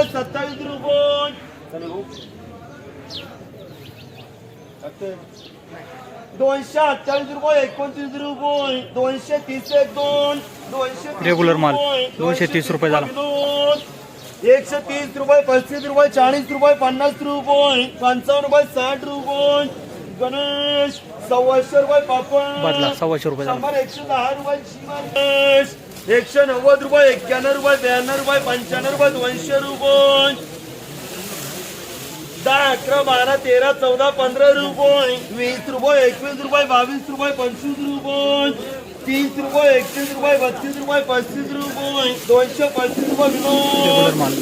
रुपये सत्तावीस रुपये दोनशे अठ्ठावीस रुपये एकोणतीस रुपये दोनशे तीस एक दोन दोनशे Regular माल. दोनशे तीस रुपये झाला. एकशे तीस रुपये पस्तीस रुपये चाळीस रुपये पन्नास रुपये पंचावन्न रुपये साठ रुपये गणेश सव्वाशे रुपये पापड बदला सव्वाशे रुपये शंभर एकशे दहा रुपये एकशे नव्वद रुपये एक्क्याण्णव रुपये ब्याण्णव रुपये पंच्याण्णव रुपये दोनशे रुपये. दहा अकरा बारा तेरा चौदा पंधरा रुपये. वीस रुपये एकवीस रुपये बावीस रुपये पंचवीस रुपये. तीस रुपये एकतीस रुपये बत्तीस रुपये पस्तीस रुपये. दोनशे पस्तीस रुपये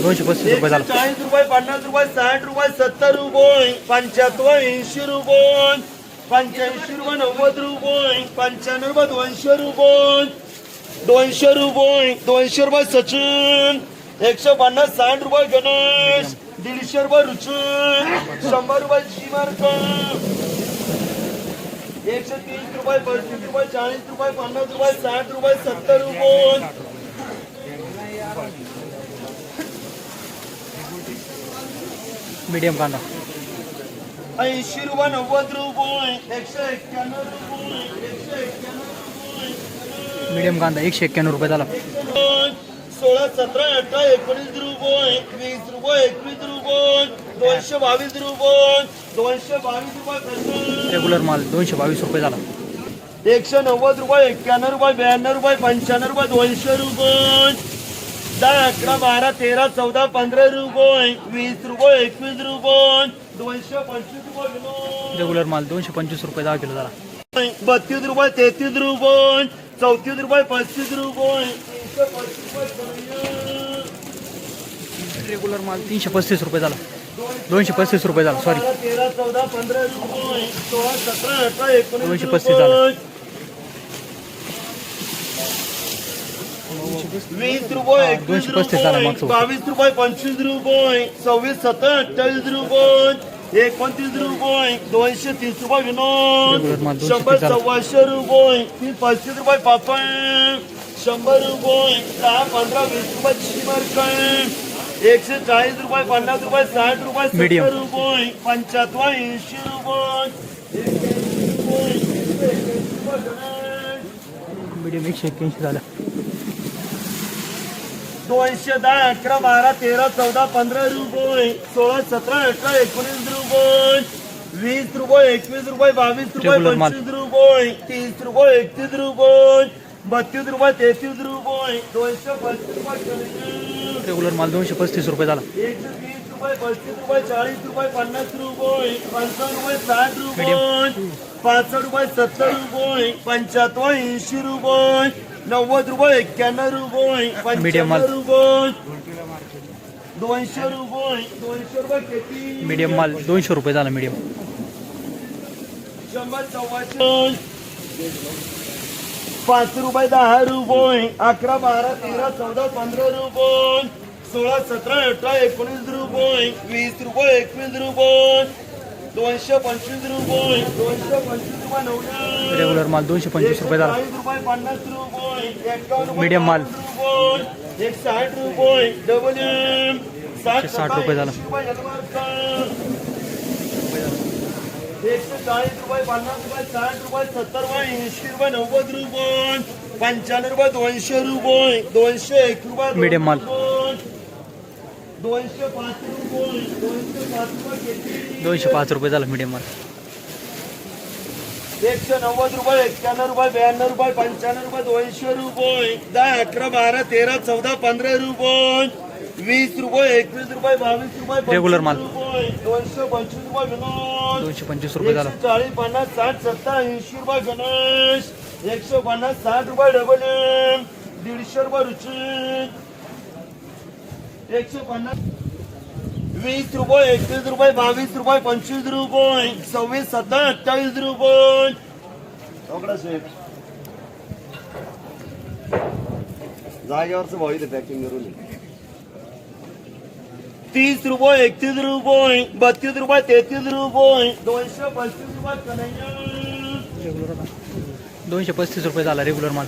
दोनशे पस्तीस रुपये चाळीस रुपये पन्नास रुपये साठ रुपये सत्तर रुपये. पंच्याहत्तर ऐंशी रुपये. पंच्याऐंशी रुपये नव्वद रुपये. पंच्याण्णव रुपये दोनशे रुपये. दोनशे रुपये दोनशे रुपये सचिन एकशे पन्नास साठ रुपये गणेश दीडशे रुपये रुचिन शंभर रुपये शिमार्क एकशे तीस रुपये पस्तीस रुपये चाळीस रुपये पन्नास रुपये साठ रुपये सत्तर रुपये. मीडियम कांदा. ऐंशी रुपये नव्वद रुपये एकशे एक्क्याण्णव रुपये एकशे एक्क्याण्णव रुपये. मीडियम कांदा एकशे एक्क्याण्णव रुपये झाला सोळा सतरा अठरा एकोणीस रुपये वीस रुपये एकवीस रुपये दोनशे बावीस रुपये दोनशे बावीस रुपये. रेग्युलर माल दोनशे बावीस रुपये झाला एकशे नव्वद रुपये एक्क्याण्णव रुपये ब्याण्णव रुपये पंच्याण्णव रुपये दोनशे रुपये दहा अकरा बारा तेरा चौदा पंधरा रुपये वीस रुपये एकवीस रुपये दोनशे पंचवीस रुपये. रेग्युलर माल दोनशे पंचवीस रुपये दहा किलो झाला बत्तीस रुपये तेहतीस रुपये चौतीस रुपये पस्तीस रुपये तीनशे पस्तीस रुपये रेग्युलर माल तीनशे पस्तीस रुपये झाला दोनशे पस्तीस रुपये झाला सॉरी बारा, तेरा चौदा पंधरा रुपये सोळा सतरा अठरा एकोणीस दोनशे पस्तीस झालं. रुपये. वीस रुपये हा, एकवीस दोनशे पस्तीस झालं रुपये मागचं वर्ष. बावीस रुपये पंचवीस रुपये सव्वीस सतरा अठ्ठावीस रुपये एकोणतीस रुपये दोनशे तीस रुपये विनोद शंभर. सव्वाशे रुपये तीस पस्तीस रुपये पापड शंभर रुपये दहा पंधरा वीस रुपये शिमरकण एकशे चाळीस रुपये पन्नास रुपये साठ रुपये. सत्तर रुपये पंच्याहत्तर ऐंशी रुपये. मीडियम एकशे एक्क्याऐंशी झाला दोनशे दहा अकरा बारा तेरा चौदा पंधरा रुपये सोळा सतरा अठरा एकोणीस रुपये वीस रुपये एकवीस रुपये बावीस रुपये. पंचवीस रुपये तीस रुपये एकतीस रुपये बत्तीस रुपये तेहतीस रुपये दोनशे पस्तीस रुपये. रेग्युलर माल दोनशे पस्तीस रुपये झाला एकशे तीस रुपये पस्तीस रुपये चाळीस रुपये पन्नास रुपये पंचावन्न रुपये साठ रुपये. पासष्ट रुपये सत्तर रुपये पंच्याहत्तर ऐंशी रुपये नव्वद रुपये एक्क्याण्णव रुपये Medium माल. पंच्याण्णव रुपये. दोनशे रुपये दोनशे रुपये किती. मीडियम माल. दोनशे रुपये झाला मीडियम शंभर सव्वाशे पाच रुपये दहा रुपये. अकरा बारा तेरा चौदा पंधरा रुपये. सोळा सतरा अठरा एकोणीस रुपये. वीस रुपये एकवीस रुपये. दोनशे पंचवीस रुपये. दोनशे पंचवीस रुपये रेग्युलर माल दोनशे पंचवीस रुपये झाला चाळीस रुपये पन्नास रुपये. Medium माल. रुपये. एक साठ रुपये. डबल एम साठ एकशे साठ रुपये झाला. एकशे चाळीस रुपये पन्नास रुपये साठ रुपये सत्तर रुपये ऐंशी रुपये नव्वद रुपये. पंच्याण्णव रुपये दोनशे रुपये. दोनशे एक रुपये Medium माल. दोनशे पाच रुपये दोनशे पाच रुपये किती दोनशे पाच रुपये झाला मीडियम माल एकशे नव्वद रुपये एक्क्याण्णव रुपये ब्याण्णव रुपये पंच्याण्णव रुपये दोनशे रुपये. दहा अकरा बारा तेरा चौदा पंधरा रुपये. वीस रुपये एकवीस रुपये बावीस रुपये Regular माल. रुपये. दोनशे पंचवीस रुपये विनोद. दोनशे पंचवीस रुपये झाला. चाळीस पन्नास साठ सत्तर ऐंशी रुपये गणेश एकशे पन्नास साठ रुपये डबल एम दीडशे रुपये रुचित एकशे पन्नास. वीस रुपये एकवीस रुपये बावीस रुपये पंचवीस रुपये सव्वीस सत्तर अठ्ठावीस रुपये. रोकडा शेठ. जागेवरच भाऊ इथे पॅकिंग करून तीस रुपये एकतीस रुपये बत्तीस रुपये तेहतीस रुपये दोनशे पस्तीस रुपये दोनशे पस्तीस रुपये झाला रेग्युलर माल.